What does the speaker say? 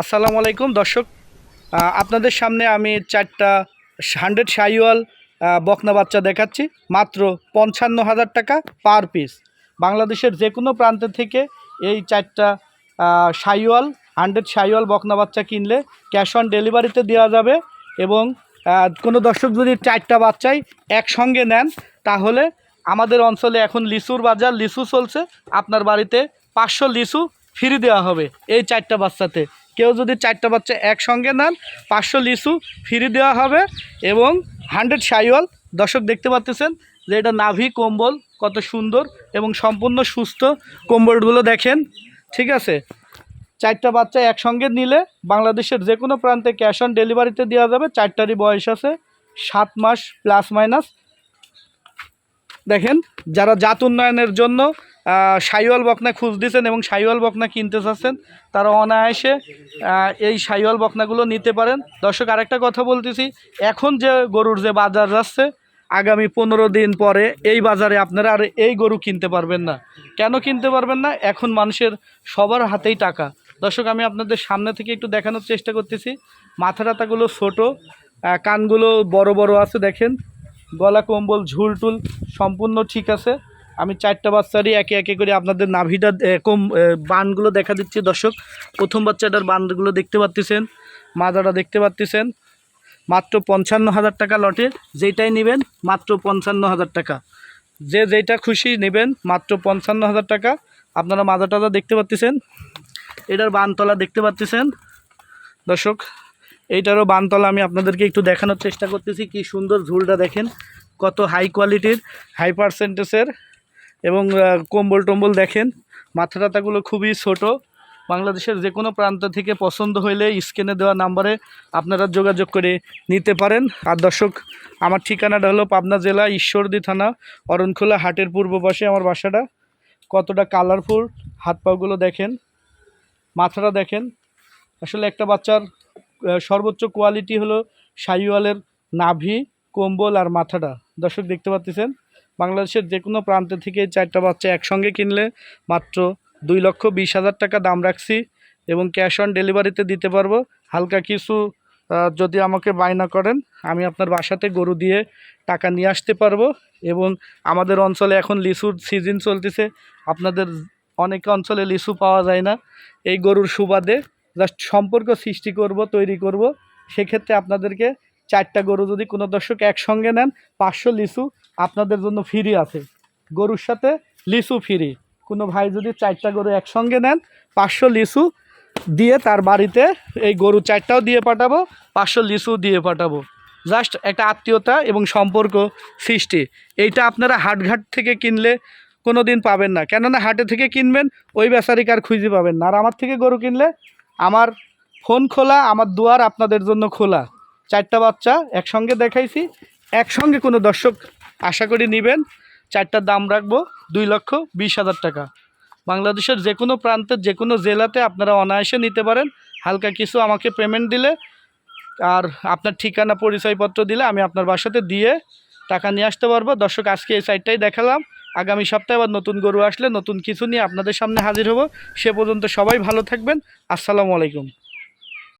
আসসালামু আলাইকুম, দর্শক। আপনাদের সামনে আমি চারটা হান্ড্রেড সাইওয়াল বকনা বাচ্চা দেখাচ্ছি। মাত্র পঞ্চান্ন হাজার টাকা পার পিস। বাংলাদেশের যে কোনো প্রান্ত থেকে এই চারটা সাইওয়াল হান্ড্রেড সাইওয়াল বকনা বাচ্চা কিনলে ক্যাশ অন ডেলিভারিতে দেওয়া যাবে এবং কোনো দর্শক যদি চারটা বাচ্চাই একসঙ্গে নেন, তাহলে আমাদের অঞ্চলে এখন লিচুর বাজার, লিচু চলছে। আপনার বাড়িতে পাঁচশো লিচু ফ্রি দেওয়া হবে এই চারটা বাচ্চাতে। কেউ যদি চারটা বাচ্চা একসঙ্গে নেন, পাঁচশো লিচু ফ্রি দেওয়া হবে এবং হান্ড্রেড সাইওয়াল দর্শক দেখতে পাচ্ছেন যে এটা নাভি কম্বল, কত সুন্দর এবং সম্পূর্ণ সুস্থ কম্বলগুলো দেখেন। ঠিক আছে? চারটা বাচ্চা একসঙ্গে নিলে বাংলাদেশের যে কোনো প্রান্তে ক্যাশ অন ডেলিভারিতে দেওয়া যাবে, চারটারই বয়স আছে, সাত মাস প্লাস মাইনাস দেখেন, যারা জাত উন্নয়নের জন্য সাইওয়াল বকনা খুঁজ দিচ্ছেন এবং সাইওয়াল বকনা কিনতে চাচ্ছেন। তারা অনায়াসে এই সাইওয়াল বকনাগুলো নিতে পারেন। দর্শক, আরেকটা কথা বলতেছি, এখন যে গরুর যে বাজার যাচ্ছে, আগামী পনেরো দিন পরে এই বাজারে আপনারা আর এই গরু কিনতে পারবেন না। কেন কিনতে পারবেন না? এখন মানুষের সবার হাতেই টাকা। দর্শক, আমি আপনাদের সামনে থেকে একটু দেখানোর চেষ্টা করতেছি। মাথা টাতাগুলো ছোটো কানগুলো বড় বড় আছে, দেখেন। গলা কম্বল, ঝুলটুল, সম্পূর্ণ ঠিক আছে। আমি চারটা বাচ্চারই একে একে করে আপনাদের নাভিটা কম বানগুলো দেখা দিচ্ছি দর্শক। প্রথম বাচ্চাটার বানগুলো দেখতে পাচ্ছেন মাজাটা দেখতে পাচ্ছেন মাত্র পঞ্চান্ন হাজার টাকা লটে যেটাই নেবেন মাত্র পঞ্চান্ন হাজার টাকা। যে যেটা খুশি নেবেন মাত্র পঞ্চান্ন হাজার টাকা। আপনারা মাজা টাজা দেখতে পাচ্ছেন এটার বানতলা দেখতে পাচ্ছেন দর্শক, এইটারও বানতলা আমি আপনাদেরকে একটু দেখানোর চেষ্টা করতেছি, কি সুন্দর ঝুলটা দেখেন, কত হাই কোয়ালিটির হাই পার্সেন্টেজের এবং কম্বল টম্বল দেখেন, মাথা টাতাগুলো খুবই ছোট। বাংলাদেশের যে কোনো প্রান্ত থেকে পছন্দ হইলে স্ক্রিনে দেওয়া নাম্বারে আপনারা যোগাযোগ করে নিতে পারেন। আর দর্শক, আমার ঠিকানাটা হলো পাবনা জেলা ঈশ্বরদী থানা, অরণখোলা হাটের পূর্ব পাশে আমার বাসাটা। কতটা কালারফুল হাত পাগুলো দেখেন, মাথাটা দেখেন। আসলে একটা বাচ্চার সর্বোচ্চ কোয়ালিটি হলো সাইওয়ালের নাভি, কম্বল আর মাথাটা। দর্শক, দেখতে পাচ্ছেন? বাংলাদেশের যে কোনো প্রান্ত থেকে চারটা বাচ্চা একসঙ্গে কিনলে মাত্র দুই লক্ষ বিশ হাজার টাকা দাম রাখছি এবং ক্যাশ অন ডেলিভারিতে দিতে পারব। হালকা কিছু যদি আমাকে বায়না করেন, আমি আপনার বাসাতে গরু দিয়ে টাকা নিয়ে আসতে পারব এবং আমাদের অঞ্চলে এখন লিচুর সিজন চলতেছে। আপনাদের অনেক অঞ্চলে লিচু পাওয়া যায় না। এই গরুর সুবাদে জাস্ট সম্পর্ক সৃষ্টি করব, তৈরি করব। সেক্ষেত্রে আপনাদেরকে চারটা গরু যদি কোনো দর্শক একসঙ্গে নেন, পাঁচশো লিচু আপনাদের জন্য ফ্রি আছে। গরুর সাথে লিচু ফ্রি কোনো ভাই যদি চারটা গরু একসঙ্গে নেন, পাঁচশো লিচু দিয়ে তার বাড়িতে এই গরু চারটাও দিয়ে পাঠাবো, পাঁচশো লিচু দিয়ে পাঠাবো। জাস্ট একটা আত্মীয়তা এবং সম্পর্ক সৃষ্টি। এইটা আপনারা হাটঘাট থেকে কিনলে কোনো দিন পাবেন না। কেননা হাটে থেকে কিনবেন, ওই বেচারিকে আর খুঁজে পাবেন না। আর আমার থেকে গরু কিনলে আমার ফোন খোলা, আমার দুয়ার আপনাদের জন্য খোলা। চারটা বাচ্চা একসঙ্গে দেখাইছি। একসঙ্গে কোনো দর্শক আশা করি নেবেন। চারটার দাম রাখব, দুই লক্ষ বিশ হাজার টাকা। বাংলাদেশের যে কোনো প্রান্তের যে কোনো জেলাতে আপনারা অনায়াসে নিতে পারেন। হালকা কিছু আমাকে পেমেন্ট দিলে, আর আপনার ঠিকানা, পরিচয়পত্র দিলে আমি আপনার বাসাতে দিয়ে টাকা নিয়ে আসতে পারব। দর্শক, আজকে এই সাইডটাই দেখালাম। আগামী সপ্তাহে আবার নতুন গরু আসলে নতুন কিছু নিয়ে আপনাদের সামনে হাজির হব। সে পর্যন্ত সবাই ভালো থাকবেন। আসসালামু আলাইকুম।